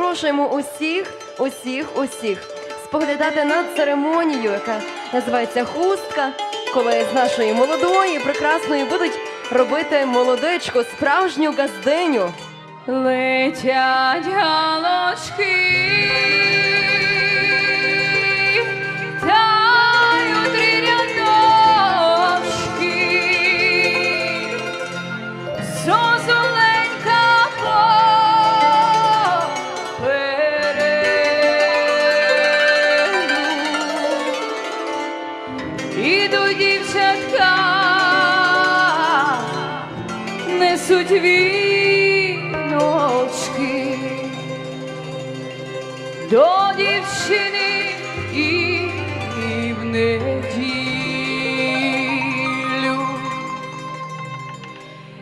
запрошуємо усіх, усіх, усіх споглядати на церемонію, яка називається хустка, коли з нашої молодої, прекрасної будуть робити молодечку, справжню газдиню. Летять галочки,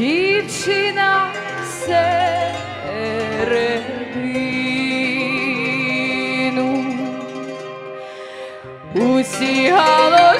дівчина середину. Усі галочки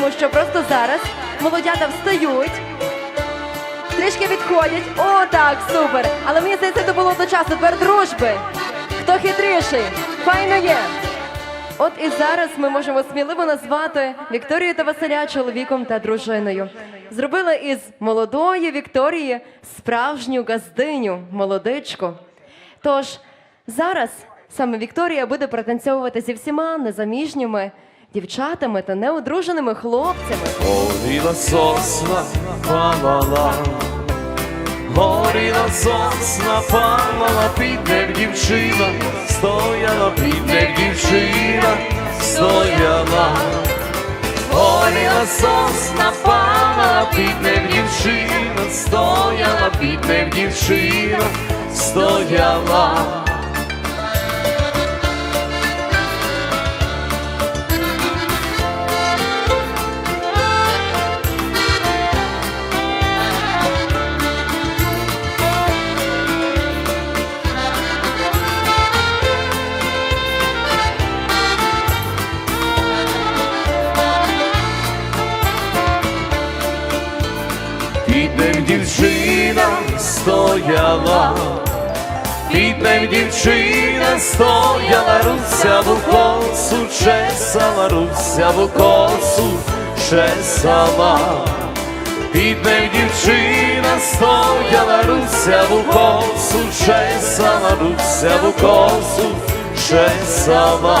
тому що просто зараз молодята встають, трішки відходять. О, так, супер! Але мені здається, це було до часу тепер дружби. Хто хитріший? Файно є. От і зараз ми можемо сміливо назвати Вікторію та Василя чоловіком та дружиною. Зробили із молодої Вікторії справжню газдиню, молодичку. Тож зараз саме Вікторія буде протанцьовувати зі всіма незаміжніми дівчатами та неодруженими хлопцями. Горіла сосна, палала, горіла сосна, палала, під ним дівчина, стояла, під ним дівчина, стояла. Горіла сосна, палала, під ним дівчина, стояла, під ним дівчина, стояла. Стояла, бідна дівчина стояла, руся в косу чесала, руся в косу чесала. Бідна дівчина стояла, руся в косу чесала, руся в косу чесала.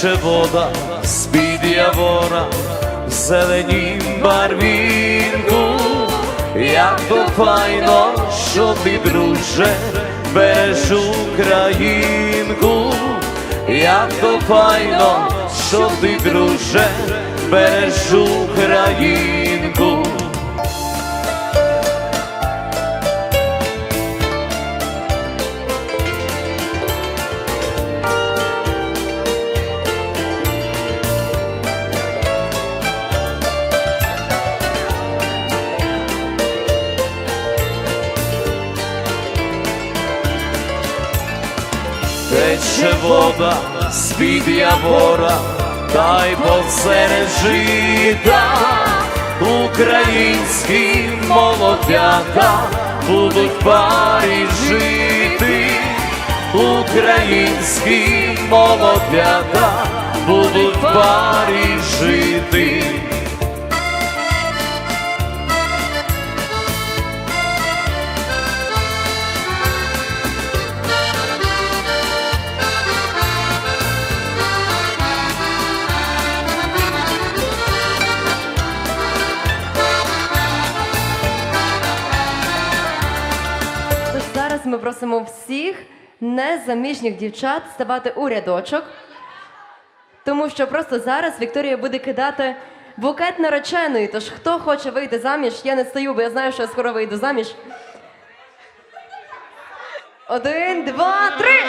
Тече вода з-під явора в зеленім барвінку, як то файно, що ти, друже, береш Українку, як то файно, що ти, друже, береш Українку. Тече вода з-під явора, та й посеред жита українські молодята будуть парі жити, українські молодята будуть парі жити. Незаміжніх дівчат ставати у рядочок, тому що просто зараз Вікторія буде кидати букет нареченої. Тож хто хоче вийти заміж, я не стою, бо я знаю, що я скоро вийду заміж. Один, два, три.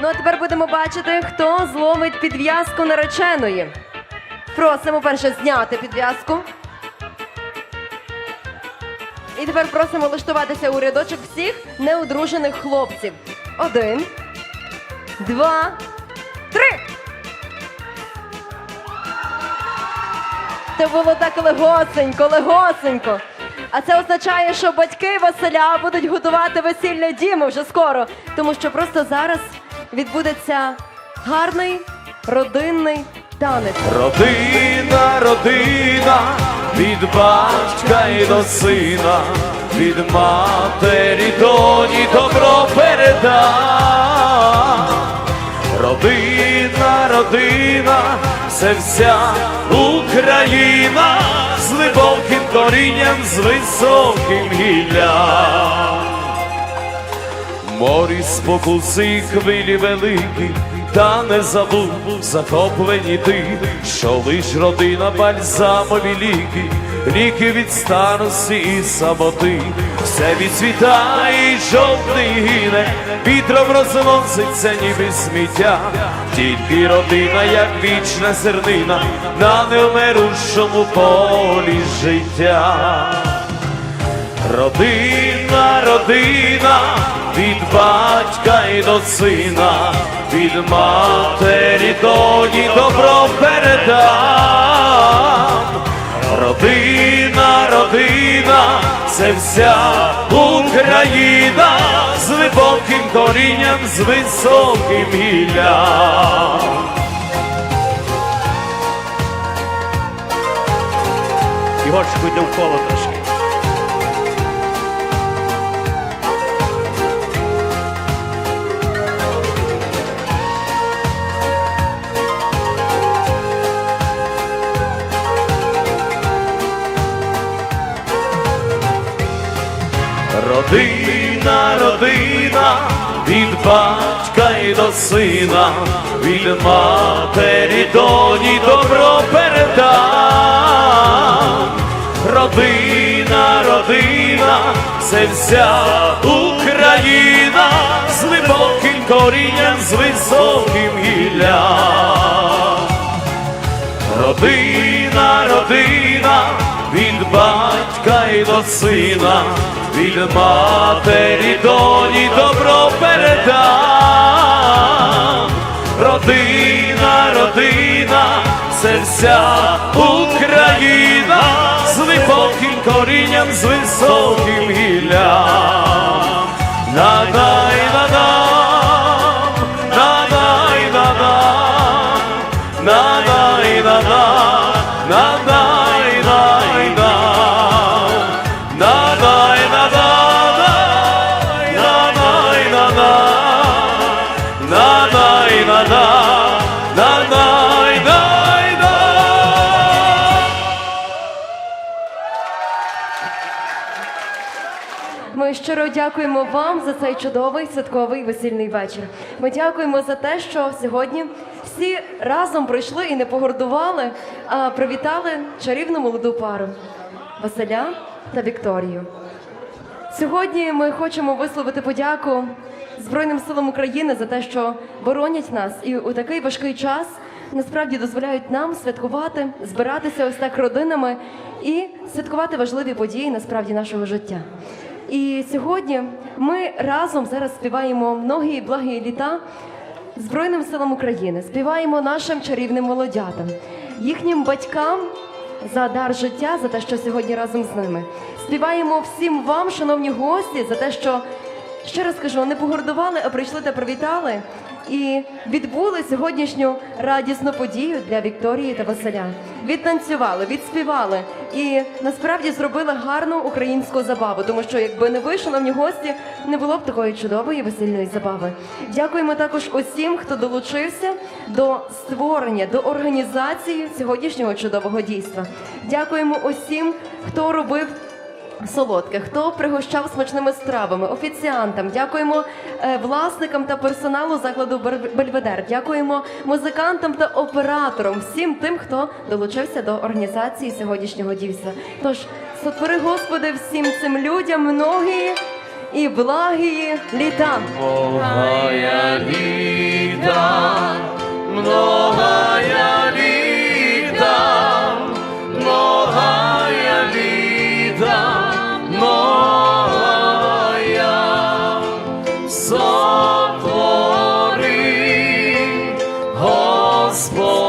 Ну а тепер будемо бачити, хто зловить підв'язку нареченої. Просимо перше зняти підв'язку. І тепер просимо влаштуватися у рядочок всіх неодружених хлопців. Один, два, три. Це було так легосенько, легосенько. А це означає, що батьки Василя будуть готувати весілля Діми вже скоро, тому що просто зараз відбудеться гарний родинний танець. Родина, родина, від батька і до сина, від матері доні добро переда. Родина, родина, це вся Україна з глибоким корінням, з високим гіллям. Морі спокуси, хвилі великі, та не забув захоплені ти, що лиш родина бальзамові ліки, ліки від старості і самоти, все відцвітає і жовтий гине, вітром розноситься, ніби сміття, тільки родина, як вічна зернина, на невмирущому полі життя. Родина, родина, від батька і до сина, від матері доні добро передам. Родина, родина, це вся Україна з глибоким корінням. з високим гіллям. Ігорчику, йде в коло трошки. Родина, родина, від батька й до сина, від матері доні добро передам. Родина, родина, це вся Україна з глибоким корінням, з високим гіллям. Родина, родина, від батька й до сина, від матері доні добро передам. Родина, родина, це вся Україна з глибоким корінням, з високим гіллям. Надай, дякуємо вам за цей чудовий святковий весільний вечір. Ми дякуємо за те, що сьогодні всі разом прийшли і не погордували, а привітали чарівну молоду пару Василя та Вікторію. Сьогодні ми хочемо висловити подяку Збройним силам України за те, що боронять нас і у такий важкий час насправді дозволяють нам святкувати, збиратися ось так родинами і святкувати важливі події насправді нашого життя. І сьогодні ми разом зараз співаємо многі благі літа Збройним силам України, співаємо нашим чарівним молодятам, їхнім батькам за дар життя, за те, що сьогодні разом з ними. Співаємо всім вам, шановні гості, за те, що ще раз кажу, не погордували, а прийшли та привітали і відбули сьогоднішню радісну подію для Вікторії та Василя. Відтанцювали, відспівали і насправді зробили гарну українську забаву, тому що якби не ви, шановні гості, не було б такої чудової весільної забави. Дякуємо також усім, хто долучився до створення, до організації сьогоднішнього чудового дійства. Дякуємо усім, хто робив. Солодке, хто пригощав смачними стравами, офіціантам, дякуємо е, власникам та персоналу закладу Бер- Бельведер. Дякуємо музикантам та операторам, всім тим, хто долучився до організації сьогоднішнього дійства. Тож сотвори Господи всім цим людям многії і благії літа. Літа, многая літа, gospel.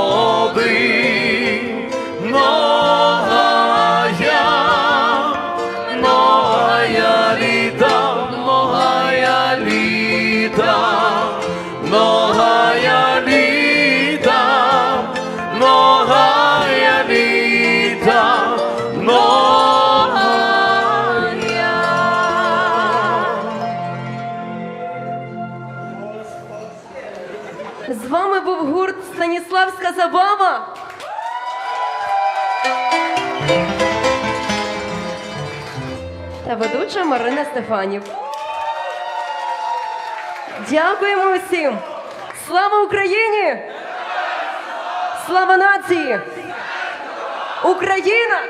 З вами був гурт Станіславська забава. Та ведуча Марина Стефанів. Дякуємо усім! Слава Україні! Слава нації! Україна!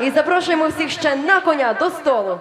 І запрошуємо всіх ще на коня до столу.